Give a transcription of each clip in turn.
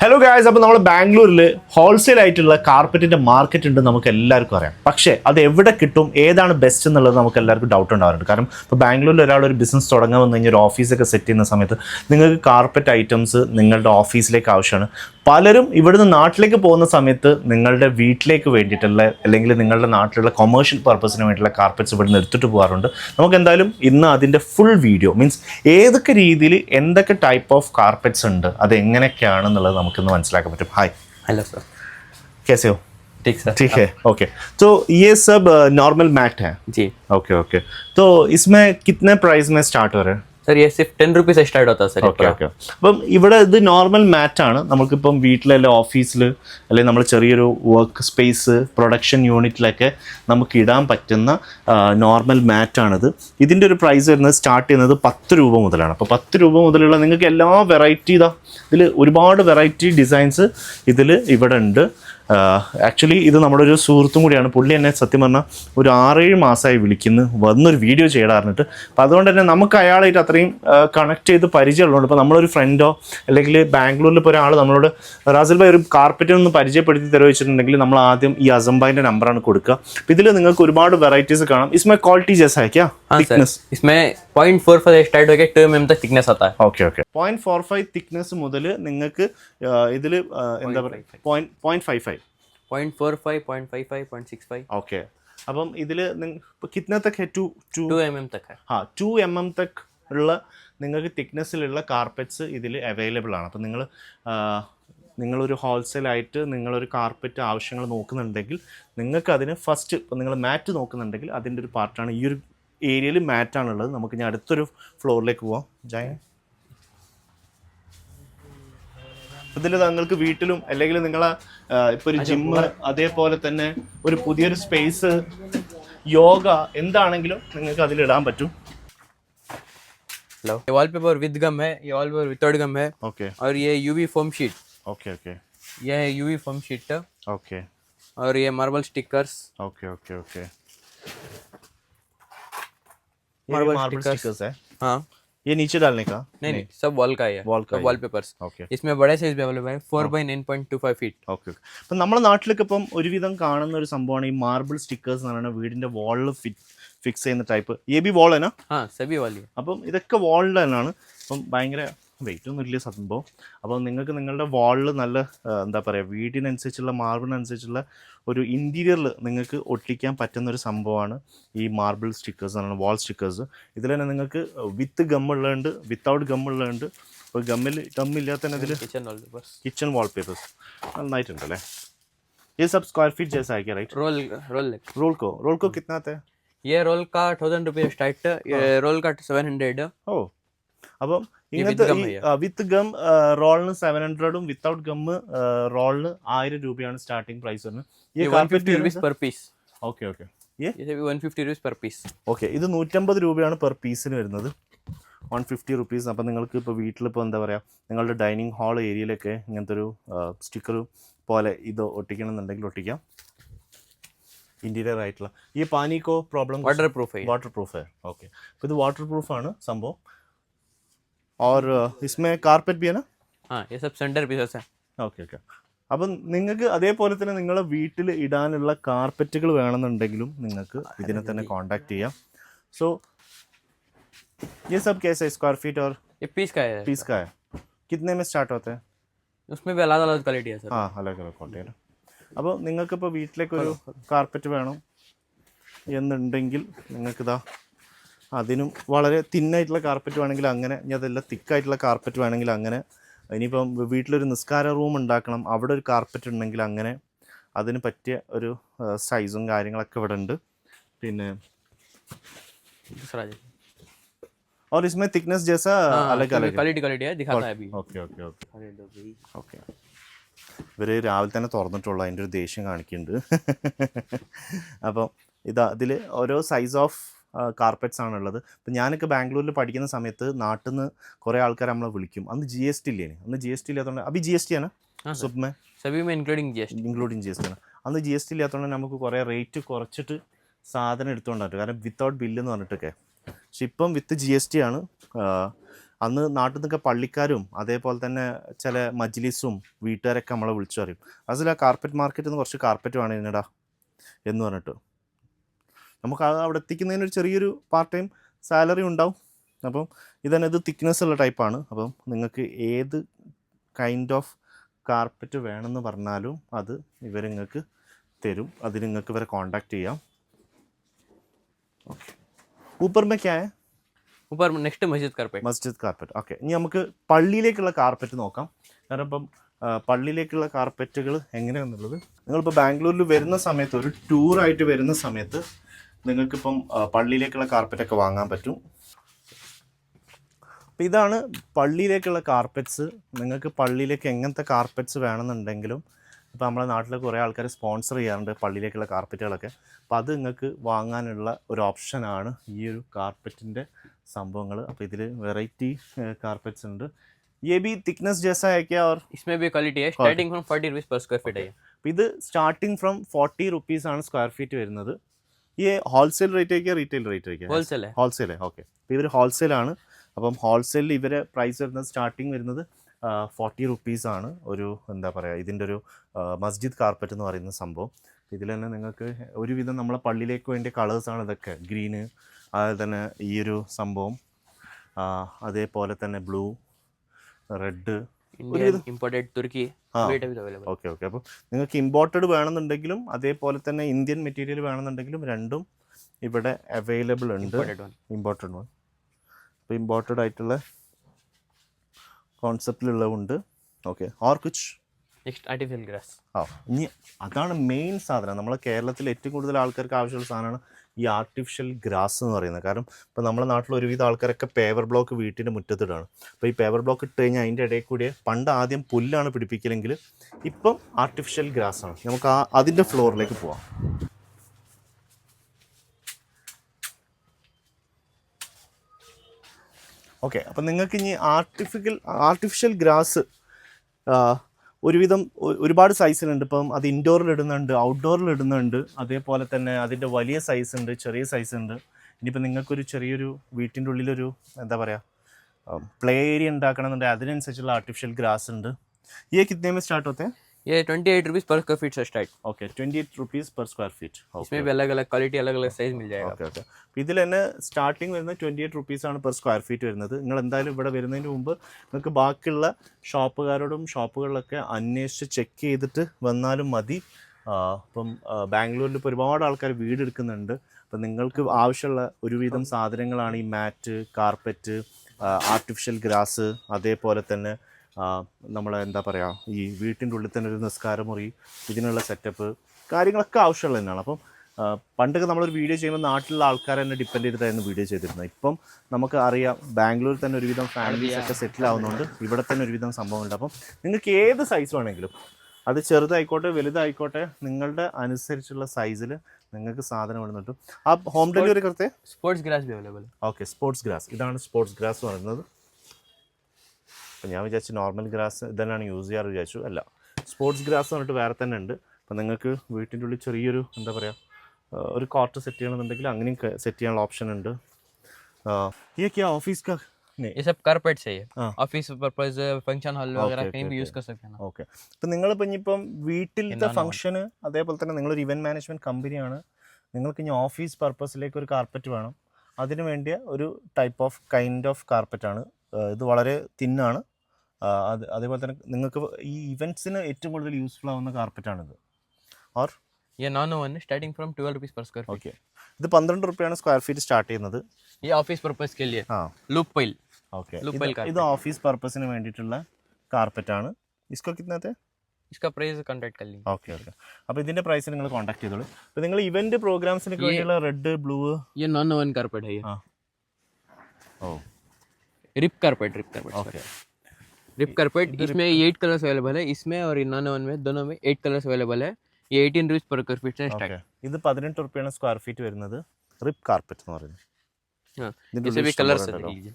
Hello guys അപ്പോൾ നമ്മൾ ബാംഗ്ലൂരിൽ ഹോൾസെയിൽ ആയിട്ടുള്ള കാർപ്പറ്റിന്റെ മാർക്കറ്റ് ഉണ്ട് നമുക്ക് എല്ലാവർക്കും അറിയാം. പക്ഷേ അത് എവിടെ കിട്ടും ഏതാണ് ബെസ്റ്റ് എന്നുള്ളത് നമുക്ക് എല്ലാവർക്കും ഡൗട്ട് ഉണ്ടാവാറുണ്ട്. കാരണം ഇപ്പോൾ ബാംഗ്ലൂരിൽ ഒരാൾ ഒരു ബിസിനസ് തുടങ്ങാൻ വന്നു കഴിഞ്ഞാൽ ഒരു ഓഫീസൊക്കെ സെറ്റ് ചെയ്യുന്ന സമയത്ത് നിങ്ങൾക്ക് കാർപ്പറ്റ് ഐറ്റംസ് നിങ്ങളുടെ ഓഫീസിലേക്ക് ആവശ്യമാണ്. പലരും ഇവിടുന്ന് നാട്ടിലേക്ക് പോകുന്ന സമയത്ത് നിങ്ങളുടെ വീട്ടിലേക്ക് വേണ്ടിയിട്ടുള്ള അല്ലെങ്കിൽ നിങ്ങളുടെ നാട്ടിലുള്ള കൊമേഴ്ഷ്യൽ പർപ്പസിന് വേണ്ടിയിട്ടുള്ള കാർപ്പറ്റ്സ് ഇവിടുന്ന് എടുത്തിട്ട് പോകാറുണ്ട് നമുക്ക് എന്തായാലും ഇന്ന് അതിൻ്റെ ഫുൾ വീഡിയോ മീൻസ് ഏതൊക്കെ രീതിയിൽ എന്തൊക്കെ ടൈപ്പ് ഓഫ് കാർപ്പറ്റ്സ് ഉണ്ട് അത് എങ്ങനെയൊക്കെയാണെന്നുള്ളത് നമുക്കിന്ന് മനസ്സിലാക്കാൻ പറ്റും ഹായ് हेलो सर कैसे हो ठीक सर ठीक है ओके तो ये सब नॉर्मल मैट है जी ओके ओके तो इसमें कितने प्राइस में स्टार्ट हो रहे हैं sir yes if ten rupees start ആവുക സർ ഓക്കെ ഓക്കെ അപ്പം ഇവിടെ ഇത് നോർമൽ മാറ്റ് ആണ്. നമുക്കിപ്പം വീട്ടിൽ അല്ലെങ്കിൽ ഓഫീസിൽ അല്ലെങ്കിൽ നമ്മൾ ചെറിയൊരു വർക്ക് സ്പേസ് പ്രൊഡക്ഷൻ യൂണിറ്റിലൊക്കെ നമുക്ക് ഇടാൻ പറ്റുന്ന നോർമൽ മാറ്റ് ആണിത്. ഇതിന്റെ ഒരു പ്രൈസ് വരുന്നത് സ്റ്റാർട്ട് ചെയ്യുന്നത് പത്ത് രൂപ മുതലാണ്. അപ്പോൾ പത്ത് രൂപ മുതലുള്ള നിങ്ങൾക്ക് എല്ലാ വെറൈറ്റി ഇതാ. ഇതിൽ ഒരുപാട് വെറൈറ്റി ഡിസൈൻസ് ഇതിൽ ഇവിടെ ഉണ്ട്. ആക്ച്വലി ഇത് നമ്മുടെ ഒരു സുഹൃത്തും കൂടിയാണ്. പുള്ളി എന്നെ സത്യം പറഞ്ഞാൽ ഒരു ആറേഴ് മാസമായി വിളിക്കുന്നു. വന്നൊരു വീഡിയോ ചെയ്യടാറിഞ്ഞിട്ട് അപ്പോൾ അതുകൊണ്ട് തന്നെ നമുക്ക് അയാളായിട്ട് അത്രയും കണക്ട് ചെയ്ത് പരിചയമുള്ളതുകൊണ്ട് ഇപ്പോൾ നമ്മളൊരു ഫ്രണ്ടോ അല്ലെങ്കിൽ ബാംഗ്ലൂരിൽ ഇപ്പോൾ ഒരാൾ നമ്മളോട് റാസിൽ ഭായി ഒരു കാർപ്പറ്റിൽ ഒന്ന് പരിചയപ്പെടുത്തി തരുമോ വെച്ചിട്ടുണ്ടെങ്കിൽ നമ്മൾ ആദ്യം ഈ അസംബായിന്റെ നമ്പറാണ് കൊടുക്കുക. അപ്പോൾ ഇതിൽ നിങ്ങൾക്ക് ഒരുപാട് വെറൈറ്റീസ് കാണാം. ഇസ്മെ ക്വാളിറ്റി ജസ് ആയിക്കാം थिकनेस इसमें तक आता है ഫോർ ഫൈവ് തിക്നെസ് മുതൽ നിങ്ങൾക്ക് ഇതിൽ എന്താ പറയുക point five five point four five point five five point six five okay അപ്പം ഇതിൽ കിतना तक ടു ടു എം എം ഹാ ടു എം എം ഉള്ള നിങ്ങൾക്ക് തിക്നെസ്സിലുള്ള കാർപ്പറ്റ്സ് ഇതിൽ അവൈലബിൾ ആണ്. അപ്പം നിങ്ങൾ നിങ്ങളൊരു ഹോൾസെയിലായിട്ട് നിങ്ങളൊരു കാർപ്പറ്റ് ആവശ്യങ്ങൾ നോക്കുന്നുണ്ടെങ്കിൽ നിങ്ങൾക്ക് അതിന് ഫസ്റ്റ് ഇപ്പം നിങ്ങൾ മാറ്റ് നോക്കുന്നുണ്ടെങ്കിൽ അതിന്റെ ഒരു പാർട്ടാണ് ഈ ഒരു ഏരിയയിൽ മാറ്റാണുള്ളത് നമുക്ക് ഇനി അടുത്തൊരു ഫ്ലോറിലേക്ക് പോവാം. ജയൻ ഇതിൽ നിങ്ങൾക്ക് വീട്ടിലും അല്ലെങ്കിൽ നിങ്ങളെ ഇപ്പോൾ ഒരു ജിമ്മ് അതേപോലെ തന്നെ ഒരു പുതിയൊരു സ്പേസ് യോഗ എന്താണെങ്കിലും നിങ്ങൾക്ക് അതിലിടാൻ പറ്റും हेलो ये वॉलपेपर विद गम है ये वॉलपेपर विदाउट गम है ഓക്കെ और ये UV foam sheet okay okay ये है यूवी फोम शीट ओके और ये marble stickers okay okay okay Marble marble stickers. Stickers है हाँ ये नीचे डालने का नहीं नहीं सब वॉल का ही है Wall का ही है। वॉलपेपर्स ഓക്കെ इसमें बड़े साइज भी अवेलेबल है four by nine point two five feet okay okay അപ്പം നമ്മുടെ നാട്ടിലൊക്കെ ഇപ്പം ഒരുവിധം കാണുന്ന ഒരു സംഭവമാണ് ഈ മാർബിൾ സ്റ്റിക്കേഴ്സ് എന്ന് പറയുന്നത് വീടിൻ്റെ വാളിൽ ഫിറ്റ് ഫിക്സ് ചെയ്യുന്ന ടൈപ്പ് എ ബി വോൾ തന്നെ हाँ सभी वाली है അപ്പം ഇതൊക്കെ വാളിൽ തന്നെയാണ് അപ്പം ഭയങ്കര വെയിറ്റ് ഒന്നും ഇല്ല സംഭവം അപ്പം നിങ്ങൾക്ക് നിങ്ങളുടെ വാളിൽ നല്ല ആ, എന്താ പറയുക വീടിനനുസരിച്ചുള്ള മാർബിളിനനുസരിച്ചുള്ള ഒരു ഇൻറ്റീരിയറിൽ നിങ്ങൾക്ക് ഒട്ടിക്കാൻ പറ്റുന്ന ഒരു സംഭവമാണ് ഈ മാർബിൾ സ്റ്റിക്കേഴ്സ് എന്ന് പറയുന്നത് വാൾ സ്റ്റിക്കേഴ്സ് ഇതിൽ തന്നെ നിങ്ങൾക്ക് വിത്ത് ഗമ്മുള്ളതുണ്ട് വിത്തൗട്ട് ഗമ്മുള്ളതുണ്ട് അപ്പോൾ ഗമ്മിൽ ഗമ്മില്ലാത്ത തന്നെ ഇതിൽ किचन वॉलपेपर्स किचन वॉलपेपर्स നന്നായിട്ടുണ്ടല്ലേ ये सब स्क्वायर फीट जैसा है क्या राइट रोल रोल रोल को रोल को कितना आता है ये रोल का थाउजेंड रुपीज स्टार्ट ये रोल का सेवन हंड्रेड ഓ അപ്പം ഇങ്ങനത്തെ വിത്ത് ഗം റോളിന് സെവൻ ഹൺഡ്രഡും വിത്തൗട്ട് ഗം റോളിന് ആയിരം രൂപയാണ് സ്റ്റാർട്ടിംഗ് പ്രൈസ് വരുന്നത്. ഈ per piece okay okay one fifty rupees per piece okay ഇത് നൂറ്റമ്പത് രൂപയാണ് പെർ പീസിന് വരുന്നത്. വൺ ഫിഫ്റ്റി റുപ്പീസ് അപ്പം നിങ്ങൾക്ക് ഇപ്പോൾ വീട്ടിലിപ്പോൾ എന്താ പറയുക നിങ്ങളുടെ ഡൈനിങ് ഹാൾ ഏരിയയിലൊക്കെ ഇങ്ങനത്തെ ഒരു സ്റ്റിക്കർ പോലെ ഇത് ഒട്ടിക്കണം എന്നുണ്ടെങ്കിൽ ഒട്ടിക്കാം. ഇന്റീരിയർ ആയിട്ടുള്ള. ഈ പാനിക്കോ problem waterproof waterproof okay അപ്പോൾ ഇത് വാട്ടർ പ്രൂഫാണ് സംഭവം. और इसमें कारपेट भी है ना हाँ ये सब सेंटर पीसेस है ഓക്കെ ഓക്കെ അപ്പം നിങ്ങൾക്ക് അതേപോലെ തന്നെ നിങ്ങളെ വീട്ടിൽ ഇടാനുള്ള കാർപ്പറ്റുകൾ വേണമെന്നുണ്ടെങ്കിലും നിങ്ങൾക്ക് ഇതിനെ തന്നെ കോണ്ടാക്ട് ചെയ്യാം സോ ये सब कैसे स्क्वायर फीट और ये पीस का है पीस का है कितने में स्टार्ट होते हैं उसमें भी अलग अलग क्वालिटी है सर ആ അലഗ് അലഗ് ക്വാളിറ്റി അപ്പോൾ നിങ്ങൾക്കിപ്പോൾ വീട്ടിലേക്ക് ഒരു കാർപ്പറ്റ് വേണം എന്നുണ്ടെങ്കിൽ നിങ്ങൾക്കിതാ അതിനും വളരെ തിന്നായിട്ടുള്ള കാർപ്പറ്റ് വേണമെങ്കിൽ അങ്ങനെ ഇനി അതല്ല തിക്കായിട്ടുള്ള കാർപ്പറ്റ് വേണമെങ്കിൽ അങ്ങനെ ഇനിയിപ്പം വീട്ടിലൊരു നിസ്കാര റൂം ഉണ്ടാക്കണം അവിടെ ഒരു കാർപ്പറ്റ് ഉണ്ടെങ്കിൽ അങ്ങനെ അതിന് പറ്റിയ ഒരു സൈസും കാര്യങ്ങളൊക്കെ ഇവിടെ ഉണ്ട് പിന്നെ दूसरा जी और इसमें थिकनेस जैसा अलग अलग है क्वालिटी क्वालिटी है दिखाता है अभी ഓക്കെ ഓക്കെ ഓക്കെ ഓക്കെ ഇവർ രാവിലെ തന്നെ തുറന്നിട്ടുള്ളൂ അതിൻ്റെ ഒരു ദേഷ്യം കാണിക്കുന്നുണ്ട് അപ്പം ഇതാ ഇതിൽ ഓരോ സൈസ് ഓഫ് കാർപ്പറ്റ്സ് ആണുള്ളത്. അപ്പോൾ ഞാനൊക്കെ ബാംഗ്ലൂരിൽ പഠിക്കുന്ന സമയത്ത് നാട്ടിൽ നിന്ന് കുറേ ആൾക്കാർ നമ്മളെ വിളിക്കും. അന്ന് ജി എസ് ടി ഇല്ലേ അന്ന് ജി എസ് ടി ഇല്ലാത്തതുകൊണ്ട് അപ്പോൾ ജി എസ് ടി ആണ്? സുബ്മേ? Including G S T including G S T ആണ്. അന്ന് ജി എസ് ടി ഇല്ലാത്തതുകൊണ്ട് നമുക്ക് കുറേ റേറ്റ് കുറച്ചിട്ട് സാധനം എടുത്തുകൊണ്ടാണ് കാരണം വിത്തൗട്ട് ബില്ല് എന്ന് പറഞ്ഞിട്ടൊക്കെ. പക്ഷെ ഇപ്പം വിത്ത് ജി എസ് ടി ആണ്. അന്ന് നാട്ടിൽ നിന്നൊക്കെ പള്ളിക്കാരും അതേപോലെ തന്നെ ചില മജ്ലിസും വീട്ടുകാരൊക്കെ നമ്മളെ വിളിച്ചു പറയും. അതിൽ ആ കാർപ്പറ്റ് മാർക്കറ്റിൽ നിന്ന് കുറച്ച് കാർപ്പറ്റ് വേണം എന്നടാ എന്ന് പറഞ്ഞിട്ട്. നമുക്ക് അവിടെ എത്തിക്കുന്നതിന് ഒരു ചെറിയൊരു പാർട്ട് ടൈം സാലറി ഉണ്ടാവും. അപ്പം ഇതന്നെ ഇത് തിക്നെസ് ഉള്ള ടൈപ്പാണ് അപ്പം നിങ്ങൾക്ക് ഏത് കൈൻഡ് ഓഫ് കാർപ്പറ്റ് വേണമെന്ന് പറഞ്ഞാലും അത് ഇവർ നിങ്ങൾക്ക് തരും. അതിന് നിങ്ങൾക്ക് ഇവരെ കോൺടാക്ട് ചെയ്യാം. ഓക്കെ ഊപ്പർ നെക്സ്റ്റ് മസ്ജിദ് കാർപ്പറ്റ് മസ്ജിദ് കാർപ്പറ്റ് ഓക്കെ ഇനി നമുക്ക് പള്ളിയിലേക്കുള്ള കാർപ്പറ്റ് നോക്കാം. കാരണം ഇപ്പം പള്ളിയിലേക്കുള്ള കാർപ്പറ്റുകൾ എങ്ങനെയാണെന്നുള്ളത് നിങ്ങളിപ്പോൾ ബാംഗ്ലൂരിൽ വരുന്ന സമയത്ത് ഒരു ടൂറായിട്ട് വരുന്ന സമയത്ത് നിങ്ങൾക്കിപ്പം ആ, പള്ളിയിലേക്കുള്ള കാർപ്പറ്റൊക്കെ വാങ്ങാൻ പറ്റും അപ്പം ഇതാണ് പള്ളിയിലേക്കുള്ള കാർപ്പറ്റ്സ് നിങ്ങൾക്ക് പള്ളിയിലേക്ക് എങ്ങനത്തെ കാർപ്പറ്റ്സ് വേണമെന്നുണ്ടെങ്കിലും ഇപ്പോൾ നമ്മുടെ നാട്ടിൽ കുറേ ആൾക്കാർ സ്പോൺസർ ചെയ്യാറുണ്ട് പള്ളിയിലേക്കുള്ള കാർപ്പറ്റുകളൊക്കെ അപ്പോൾ അത് നിങ്ങൾക്ക് വാങ്ങാനുള്ള ഒരു ഓപ്ഷനാണ് ഈ ഒരു കാർപ്പറ്റിൻ്റെ സംഭവങ്ങൾ അപ്പോൾ ഇതിൽ വെറൈറ്റി കാർപ്പറ്റ്സ് ഉണ്ട് ये भी थिकनेस जैसा है क्या और इसमें भी क्वालिटी है starting from forty rupees per square feet है ये അപ്പോൾ ഇത് സ്റ്റാർട്ടിങ് ഫ്രം ഫോർട്ടി റുപ്പീസ് ആണ് സ്ക്വയർ ഫീറ്റ് വരുന്നത് ഈ ഹോൾസെയിൽ റേറ്റ് ആയിരിക്കും റീറ്റെയിൽ റേറ്റ് ആയിരിക്കും ഹോൾസെയിൽ ഓക്കെ ഇവർ ഹോൾസെയിൽ ആണ്. അപ്പം ഹോൾസെയിൽ ഇവരെ പ്രൈസ് വരുന്നത് സ്റ്റാർട്ടിങ് വരുന്നത് ഫോർട്ടി റുപ്പീസാണ് ഒരു എന്താ പറയുക ഇതിന്റെ ഒരു മസ്ജിദ് കാർപ്പറ്റ് എന്ന് പറയുന്ന സംഭവം. ഇതിൽ തന്നെ നിങ്ങൾക്ക് ഒരുവിധം നമ്മളെ പള്ളിയിലേക്ക് വേണ്ടിയ കളേഴ്സാണ് ഇതൊക്കെ. ഗ്രീന് അതുപോലെ തന്നെ ഈ ഒരു സംഭവം. അതേപോലെ തന്നെ ബ്ലൂ റെഡ് ഇമ്പോർട്ടഡ് തുർക്കി ഓക്കെ ഓക്കെ. അപ്പോൾ നിങ്ങൾക്ക് ഇമ്പോർട്ടഡ് വേണമെന്നുണ്ടെങ്കിലും അതേപോലെ തന്നെ ഇന്ത്യൻ മെറ്റീരിയൽ വേണമെന്നുണ്ടെങ്കിലും രണ്ടും ഇവിടെ അവൈലബിൾ ഉണ്ട്. ഇമ്പോർട്ടഡ് വൺ അപ്പോൾ ഇമ്പോർട്ടഡ് ആയിട്ടുള്ള കോൺസെപ്റ്റിലുള്ളതുണ്ട് ഓക്കെ. ഓർ ഗ്രാസ് ആ ഇനി അതാണ് മെയിൻ സാധനം. നമ്മളെ കേരളത്തിൽ ഏറ്റവും കൂടുതൽ ആൾക്കാർക്ക് ആവശ്യമുള്ള സാധനമാണ് ഈ ആർട്ടിഫിഷ്യൽ ഗ്രാസ് എന്ന് പറയുന്നത്. കാരണം ഇപ്പോൾ നമ്മുടെ നാട്ടിൽ ഒരുവിധ ആൾക്കാരൊക്കെ പേവർ ബ്ലോക്ക് വീട്ടിന്റെ മുറ്റത്തിടാണ്. അപ്പോൾ ഈ പേവർ ബ്ലോക്ക് ഇട്ട് കഴിഞ്ഞാൽ അതിന്റെ ഇടയിൽ കൂടി പണ്ട് ആദ്യം പുല്ലാണ് പിടിപ്പിക്കലെങ്കിൽ ഇപ്പം ആർട്ടിഫിഷ്യൽ ഗ്രാസ് ആണ്. നമുക്ക് ആ അതിന്റെ ഫ്ലോറിലേക്ക് പോവാം. ഓക്കെ അപ്പം നിങ്ങൾക്ക് ഇനി ആർട്ടിഫിക്കൽ ആർട്ടിഫിഷ്യൽ ഗ്രാസ് ഒരുവിധം ഒരുപാട് സൈസിലുണ്ട് ഇപ്പം അത് ഇൻഡോറിൽ ഇടുന്നുണ്ട് ഔട്ട്ഡോറിൽ ഇടുന്നുണ്ട്. അതേപോലെ തന്നെ അതിന്റെ വലിയ സൈസ് ഉണ്ട് ചെറിയ സൈസ് ഉണ്ട്. ഇനിയിപ്പോൾ നിങ്ങൾക്കൊരു ചെറിയൊരു വീട്ടിന്റെ ഉള്ളിലൊരു എന്താ പറയുക പ്ലേ ഏരിയ ഉണ്ടാക്കണമെന്നുണ്ടെങ്കിൽ അതിനനുസരിച്ചുള്ള ആർട്ടിഫിഷ്യൽ ഗ്രാസ് ഉണ്ട്. ഈ കിത്തേ സ്റ്റാർട്ട് ഓത്തേ ये twenty eight rupees per square feet से start okay twenty eight rupees per square feet इसमें भी अलग अलग क्वालिटी अलग अलग साइज मिल जाएगा ഓക്കെ ഓക്കെ അപ്പോൾ ഇതിൽ തന്നെ സ്റ്റാർട്ടിങ് വരുന്നത് ട്വൻറ്റി എയ്റ്റ് റുപ്പീസാണ് പെർ സ്ക്വയർ ഫീറ്റ് വരുന്നത് നിങ്ങൾ എന്തായാലും ഇവിടെ വരുന്നതിന് മുമ്പ് നിങ്ങൾക്ക് ബാക്കിയുള്ള ഷോപ്പുകാരോടും ഷോപ്പുകളിലൊക്കെ അന്വേഷിച്ച് ചെക്ക് ചെയ്തിട്ട് വന്നാലും മതി ആ, ഇപ്പം ആ, ബാംഗ്ലൂരിൽ ഇപ്പോൾ ഒരുപാട് ആൾക്കാർ വീട് എടുക്കുന്നുണ്ട് അപ്പം നിങ്ങൾക്ക് ആവശ്യമുള്ള ഒരുവിധം സാധനങ്ങളാണ് ഈ മാറ്റ് കാർപ്പറ്റ് ആർട്ടിഫിഷ്യൽ ഗ്രാസ് അതേപോലെ തന്നെ ആ, നമ്മളെ എന്താ പറയുക ഈ വീട്ടിന്റെ ഉള്ളിൽ തന്നെ ഒരു നിസ്കാരമുറി ഇതിനുള്ള സെറ്റപ്പ് കാര്യങ്ങളൊക്കെ ആവശ്യമുള്ളത് തന്നെയാണ്. അപ്പം പണ്ടൊക്കെ നമ്മളൊരു വീഡിയോ ചെയ്യുമ്പോൾ നാട്ടിലുള്ള ആൾക്കാരെ തന്നെ ഡിപ്പെൻഡ് ചെയ്തിട്ടായിരുന്നു വീഡിയോ ചെയ്തിരുന്നത്. ഇപ്പം നമുക്ക് അറിയാം ബാംഗ്ലൂരിൽ തന്നെ ഒരുവിധം ഫാമിലീസ് ഒക്കെ സെറ്റിൽ ആവുന്നുണ്ട്. ഇവിടെ തന്നെ ഒരുവിധം സംഭവമുണ്ട്. അപ്പം നിങ്ങൾക്ക് ഏത് സൈസ് വേണമെങ്കിലും അത് ചെറുതായിക്കോട്ടെ വലുതായിക്കോട്ടെ നിങ്ങളുടെ അനുസരിച്ചുള്ള സൈസിൽ നിങ്ങൾക്ക് സാധനം ഇടുന്നുണ്ട്. ആ ഹോം ഡെലിവറി കൃത്യം sports grass okay sports grass ഇതാണ് സ്പോർട്സ് ഗ്രാസ് പറയുന്നത്. അപ്പം ഞാൻ വിചാരിച്ചു നോർമൽ ഗ്രാസ് ഇതന്നെയാണ് യൂസ് ചെയ്യാറ് വിചാരിച്ചു അല്ല സ്പോർട്സ് ഗ്രാസ് പറഞ്ഞിട്ട് വേറെ തന്നെ ഉണ്ട് അപ്പം നിങ്ങൾക്ക് വീട്ടിൻ്റെ ഉള്ളിൽ ചെറിയൊരു എന്താ പറയുക ആ, ഒരു കോർട്ട് സെറ്റ് ചെയ്യണമെന്നുണ്ടെങ്കിൽ അങ്ങനെയും സെറ്റ് ചെയ്യാനുള്ള ഓപ്ഷൻ ഉണ്ട് ये क्या ऑफिस का नहीं ये सब कारपेट से है हाँ। ऑफिस पर्पज फंक्शन हॉल वगैरह okay, कहीं भी okay. यूज कर सकते हैं ना ഓക്കെ ഇപ്പം നിങ്ങളിപ്പോൾ ഇനിയിപ്പം വീട്ടിലത്തെ എന്താണ് ഫംഗ്ഷന് അതേപോലെ തന്നെ നിങ്ങളൊരു ഇവൻറ്റ് മാനേജ്മെൻറ്റ് കമ്പനിയാണ് നിങ്ങൾക്ക് ഇനി ഓഫീസ് പർപ്പസിലേക്ക് ഒരു കാർപ്പറ്റ് വേണം അതിന് വേണ്ടിയ ഒരു ടൈപ്പ് ഓഫ് കൈൻഡ് ഓഫ് കാർപ്പറ്റാണ് ഇത് വളരെ തിന്നാണ് അത് അതേപോലെ തന്നെ നിങ്ങൾക്ക് ഈ ഇവൻറ്റ്സിന് ഏറ്റവും കൂടുതൽ യൂസ്ഫുൾ ആവുന്ന കാർപ്പറ്റാണിത് ഓർ ये non woven starting from twelve rupees per square feet okay ഇത് പന്ത്രണ്ട് റുപ്യാണ് സ്ക്വയർ ഫീറ്റ് സ്റ്റാർട്ട് ചെയ്യുന്നത് ये ऑफिस पर्पज के लिए ആ loop pile okay Loop pile ഇത് carpet. ഓഫീസ് പർപ്പസിന് വേണ്ടിയിട്ടുള്ള കാർപ്പറ്റാണ് ഇസ്കോ കിത്തനത്തെ इसका प्राइस कांटेक्ट कर लीजिए ഓക്കെ ഓക്കെ അപ്പോൾ ഇതിൻ്റെ പ്രൈസ് നിങ്ങൾ കോൺടാക്ട് ചെയ്തോളൂ അപ്പോൾ നിങ്ങൾ ഇവന്റ് പ്രോഗ്രാംസിനൊക്കെ ഈ- വേണ്ടിയുള്ള റെഡ് ബ്ലൂ ये नॉन वन कारपेट है ये ആ ഓ Rip carpet rip carpet okay rip carpet इसमें एट कलर्स अवेलेबल है इसमें और इन नॉन वन में दोनों में एट कलर्स अवेलेबल है ये eighteen rupees per square feet से स्टार्ट ഓക്കെ ഇത് പതിനെട്ട് റുപ്യാണ് സ്ക്വയർ ഫീറ്റ് വരുന്നത് റിപ്പ് കാർപ്പറ്റ് എന്ന് പറയുന്നത് हाँ ഇതിൻ്റെ इसे ഉള്ളിൽ भी ഇഷ്ടം कलर्स പോലെ देख ഉണ്ടല്ലോ. लीजिए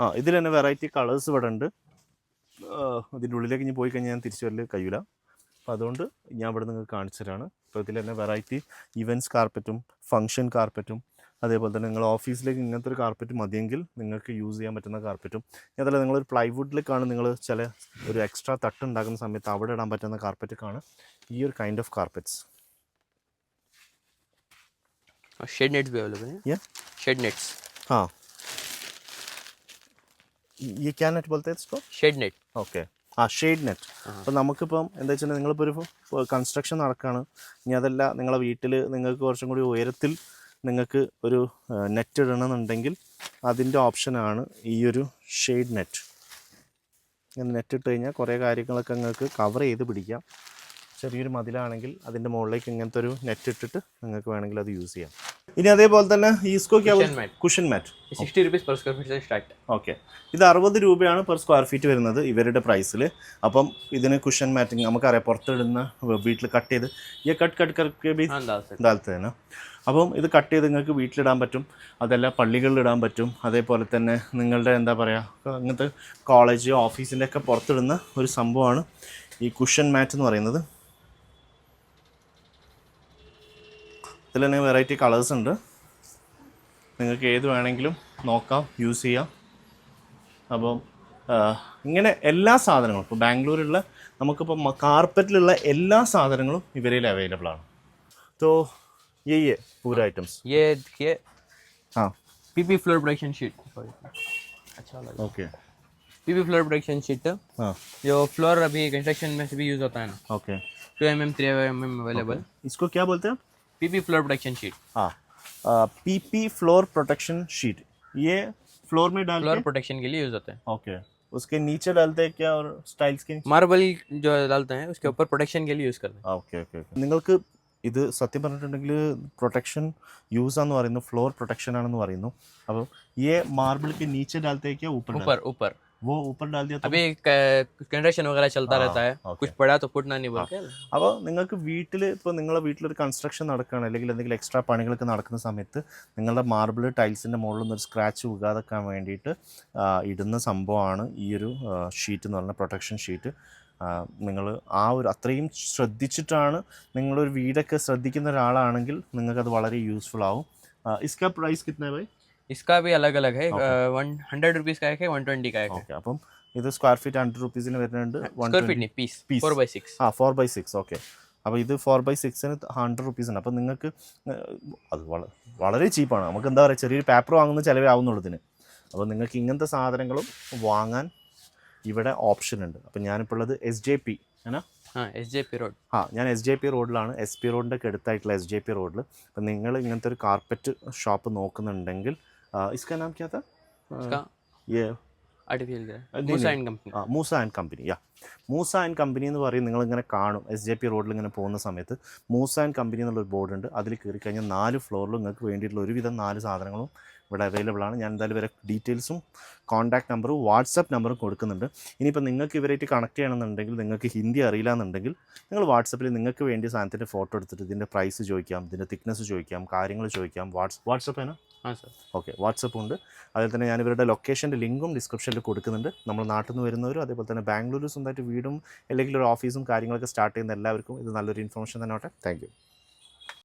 ആ ഇതിൽ തന്നെ വെറൈറ്റി കളേഴ്സ് ഇവിടെ ഉണ്ട് ആ, ഇതിൻ്റെ ഉള്ളിലേക്ക് ഇനി പോയി കഴിഞ്ഞാൽ ഞാൻ തിരിച്ചു വരല് കഴിയില്ല അപ്പോൾ അതുകൊണ്ട് ഞാൻ ഇവിടെ നിങ്ങൾക്ക് കാണിച്ചു തരാണ് അപ്പോൾ ഇതിൽ തന്നെ വെറൈറ്റി ഇവൻറ്റ്സ് കാർപ്പറ്റും ഫങ്ഷൻ കാർപ്പറ്റും അതേപോലെ തന്നെ നിങ്ങൾ ഓഫീസിലേക്ക് ഇങ്ങനത്തെ ഒരു കാർപ്പറ്റ് മതിയെങ്കിൽ നിങ്ങൾക്ക് യൂസ് ചെയ്യാൻ പറ്റുന്ന കാർപ്പറ്റും അതല്ല നിങ്ങളൊരു പ്ലൈവുഡിലേക്കാണ് നിങ്ങൾ ചില ഒരു എക്സ്ട്രാ തട്ട് ഉണ്ടാക്കുന്ന സമയത്ത് അവിടെ ഇടാൻ പറ്റുന്ന കാർപ്പറ്റൊക്കെയാണ് ഈ ഒരു കൈൻഡ് ഓഫ് കാർപ്പറ്റ്സ് और शेड नेट्स भी अवेलेबल हैं या शेड नेट्स हाँ ये क्या नेट बोलते हैं इसको शेड नेट ഓക്കെ ആ ഷെയ്ഡ് നെറ്റ് അപ്പം നമുക്കിപ്പം എന്താ വെച്ചാൽ നിങ്ങളിപ്പോൾ ഒരു കൺസ്ട്രക്ഷൻ നടക്കുകയാണ് ഇനി അതല്ല നിങ്ങളെ വീട്ടിൽ നിങ്ങൾക്ക് കുറച്ചും കൂടി ഉയരത്തിൽ നിങ്ങൾക്ക് ഒരു നെറ്റ് ഇടണമെന്നുണ്ടെങ്കിൽ അതിന്റെ ഓപ്ഷനാണ് ഈ ഒരു ഷെയ്ഡ് നെറ്റ് ഇങ്ങനെ നെറ്റ് ഇട്ട് കഴിഞ്ഞാൽ കുറേ കാര്യങ്ങളൊക്കെ നിങ്ങൾക്ക് കവർ ചെയ്ത് പിടിക്കാം. ചെറിയൊരു മതിലാണെങ്കിൽ അതിന്റെ മുകളിലേക്ക് ഇങ്ങനത്തെ ഒരു നെറ്റ് ഇട്ടിട്ട് നിങ്ങൾക്ക് വേണമെങ്കിൽ അത് യൂസ് ചെയ്യാം. ഇനി അതേപോലെ തന്നെ ഈസ്കോ cushion mat sixty rupees per square feet start okay ഇത് അറുപത് രൂപയാണ് പെർ സ്ക്വയർ ഫീറ്റ് വരുന്നത് ഇവരുടെ പ്രൈസിൽ അപ്പം ഇതിന് കുഷൻ മാറ്റിങ് നമുക്കറിയാം പുറത്തിടുന്ന വീട്ടിൽ കട്ട് ചെയ്ത് ഈ കട്ട് കട്ട് കട്ട് ദാൽത്തേന അപ്പം ഇത് കട്ട് ചെയ്ത് നിങ്ങൾക്ക് വീട്ടിലിടാൻ പറ്റും. അതല്ല പള്ളികളിലിടാൻ പറ്റും. അതേപോലെ തന്നെ നിങ്ങളുടെ എന്താ പറയുക അങ്ങനത്തെ കോളേജ് ഓഫീസിന്റെ ഒക്കെ പുറത്തിടുന്ന ഒരു സംഭവമാണ് ഈ കുഷൻ മാറ്റ് എന്ന് പറയുന്നത്. ഇതിൽ തന്നെ വെറൈറ്റി കളേഴ്സ് ഉണ്ട്. നിങ്ങൾക്ക് ഏത് വേണമെങ്കിലും നോക്കാം യൂസ് ചെയ്യാം. അപ്പം ഇങ്ങനെ എല്ലാ സാധനങ്ങളും ഇപ്പോൾ ബാംഗ്ലൂരിലുള്ള നമുക്കിപ്പോൾ കാർപ്പറ്റിലുള്ള എല്ലാ സാധനങ്ങളും ഇവരിൽ അവൈലബിൾ ആണ്. സോ ये ये पूरा आइटम्स ये देखिए हाँ पीपी फ्लोर प्रोडक्शन शीट अच्छा लगा okay PP floor production sheet हाँ जो फ्लोर अभी कंस्ट्रक्शन में से भी यूज़ होता है ना okay two M M three M M available इसको क्या बोलते हैं आप पीपी फ्लोर प्रोडक्शन शीट हाँ पीपी फ्लोर प्रोटेक्शन शीट ये फ्लोर में डाल फ्लोर के प्रोटेक्शन के लिए यूज़ होता है ओके उसके नीचे डालते हैं क्या और स्टाइल्स के नीचे मार्बल जो डालते हैं उसके ऊपर प्रोटेक्शन के लिए यूज़ करते हैं ഓക്കെ ഓക്കെ ഓക്കെ നിങ്ങൾക്ക് ഇത് സത്യം പറഞ്ഞിട്ടുണ്ടെങ്കിൽ പ്രൊട്ടക്ഷൻ യൂസ് ആണെന്ന് പറയുന്നു ഫ്ലോർ പ്രൊട്ടക്ഷൻ ആണെന്ന് പറയുന്നു അപ്പോൾ ये मार्बल के नीचे डालते हैं क्या ऊपर डालते ऊपर ऊपर हैं? वो ऊपर डाल दिया तो अभी कंस्ट्रक्शन वगैरह चलता हाँ, रहता है okay. कुछ पड़ा तो फुटना नहीं बोल के അപ്പോൾ നിങ്ങൾക്ക് വീട്ടിൽ ഇപ്പോൾ നിങ്ങളുടെ വീട്ടിലൊരു കൺസ്ട്രക്ഷൻ നടക്കുകയാണ് അല്ലെങ്കിൽ എന്തെങ്കിലും എക്സ്ട്രാ പണികളൊക്കെ നടക്കുന്ന സമയത്ത് നിങ്ങളുടെ മാർബിൾ ടൈൽസിൻ്റെ മുകളിൽ നിന്ന് ഒരു സ്ക്രാച്ച് വീകാതെക്കാൻ വേണ്ടിയിട്ട് ആ, ഇടുന്ന സംഭവമാണ് ഈ ഒരു ഷീറ്റ് എന്ന് പറഞ്ഞ പ്രൊട്ടക്ഷൻ ഷീറ്റ് നിങ്ങൾ ആ ഒരു അത്രയും ശ്രദ്ധിച്ചിട്ടാണ് നിങ്ങളൊരു വീടൊക്കെ ശ്രദ്ധിക്കുന്ന ഒരാളാണെങ്കിൽ നിങ്ങൾക്കത് വളരെ യൂസ്ഫുൾ ആവും ഇസ്കാ പ്രൈസ് കിട്ടുന്ന ബൈ इसका भी अलग अलग है वन हंड्रेड रुपीज़ का एक है वन ट्वेंटी का एक है ഓക്കെ അപ്പം ഇത് സ്ക്വയർ ഫീറ്റ് ഹൺഡ്രഡ് റുപ്പീസിന് വരുന്നുണ്ട് വൺ स्क्वायर फीट नहीं piece Piece. Four by six ആ ഫോർ ബൈ സിക്സ് ഓക്കെ അപ്പോൾ ഇത് ഫോർ ബൈ സിക്സിന് ഹൺഡ്രഡ് റുപ്പീസ് ഉണ്ട് അപ്പോൾ നിങ്ങൾക്ക് ഏഹ്, അത് വള വളരെ ചീപ്പാണ് നമുക്ക് എന്താ പറയുക ചെറിയൊരു പേപ്പർ വാങ്ങുന്ന ചിലവേ ആവുന്നുള്ളതിന് അപ്പോൾ നിങ്ങൾക്ക് ഇങ്ങനത്തെ സാധനങ്ങളും വാങ്ങാൻ ഇവിടെ ഓപ്ഷൻ ഉണ്ട്. അപ്പം ഞാനിപ്പോൾ ഉള്ളത് S J P S J P road ആ ഞാൻ എസ് ജെ പി റോഡിലാണ് എസ് പി റോഡിന്റെ ഒക്കെ അടുത്തായിട്ടുള്ള എസ് ജെ പി റോഡിൽ അപ്പം നിങ്ങൾ ഇങ്ങനത്തെ ഒരു കാർപ്പറ്റ് ഷോപ്പ് നോക്കുന്നുണ്ടെങ്കിൽ ഇസ്കാ നാം ക്യാത്ത മൂസ ആൻഡ് കമ്പനി യാ മൂസ ആൻഡ് കമ്പനി എന്ന് പറയും നിങ്ങളിങ്ങനെ കാണും. എസ് ജെ പി റോഡിൽ ഇങ്ങനെ പോകുന്ന സമയത്ത് മൂസ ആൻഡ് കമ്പനി എന്നുള്ളൊരു ബോർഡുണ്ട് അതിൽ കയറി കഴിഞ്ഞാൽ നാല് ഫ്ലോറിലും നിങ്ങൾക്ക് വേണ്ടിയിട്ടുള്ള ഒരുവിധം നാല് സാധനങ്ങളും ഇവിടെ അവൈലബിൾ ആണ്. ഞാൻ എന്തായാലും ഇവരെ ഡീറ്റെയിൽസും കോൺടാക്ട് നമ്പറും വാട്സപ്പ് നമ്പറും കൊടുക്കുന്നുണ്ട്. ഇനിയിപ്പോൾ നിങ്ങൾക്ക് ഇവരായിട്ട് കണക്ട് ചെയ്യണമെന്നുണ്ടെങ്കിൽ നിങ്ങൾക്ക് ഹിന്ദി അറിയില്ല എന്നുണ്ടെങ്കിൽ നിങ്ങൾ വാട്സപ്പിൽ നിങ്ങൾക്ക് വേണ്ടി സാധനത്തിന്റെ ഫോട്ടോ എടുത്തിട്ട് ഇതിന്റെ പ്രൈസ് ചോദിക്കാം ഇതിന്റെ തിക്നെസ് ചോദിക്കാം കാര്യങ്ങൾ ചോദിക്കാം. വാട്സ് വാട്സപ്പ് ആണ് ഓക്കെ വാട്സപ്പ് ഉണ്ട്. അതിൽ തന്നെ ഞാൻ ഇവരുടെ ലൊക്കേഷന്റെ ലിങ്കും ഡിസ്ക്രിപ്ഷനിൽ കൊടുക്കുന്നുണ്ട്. നമ്മൾ നാട്ടിൽ നിന്ന് വരുന്നവരും അതേപോലെ തന്നെ ബാംഗ്ലൂരിൽ സ്വന്തമായിട്ട് വീടും അല്ലെങ്കിൽ ഒരു ഓഫീസും കാര്യങ്ങളൊക്കെ സ്റ്റാർട്ട് ചെയ്യുന്ന എല്ലാവർക്കും ഇത് നല്ലൊരു ഇൻഫർമേഷൻ തന്നെ ഓട്ടെ താങ്ക്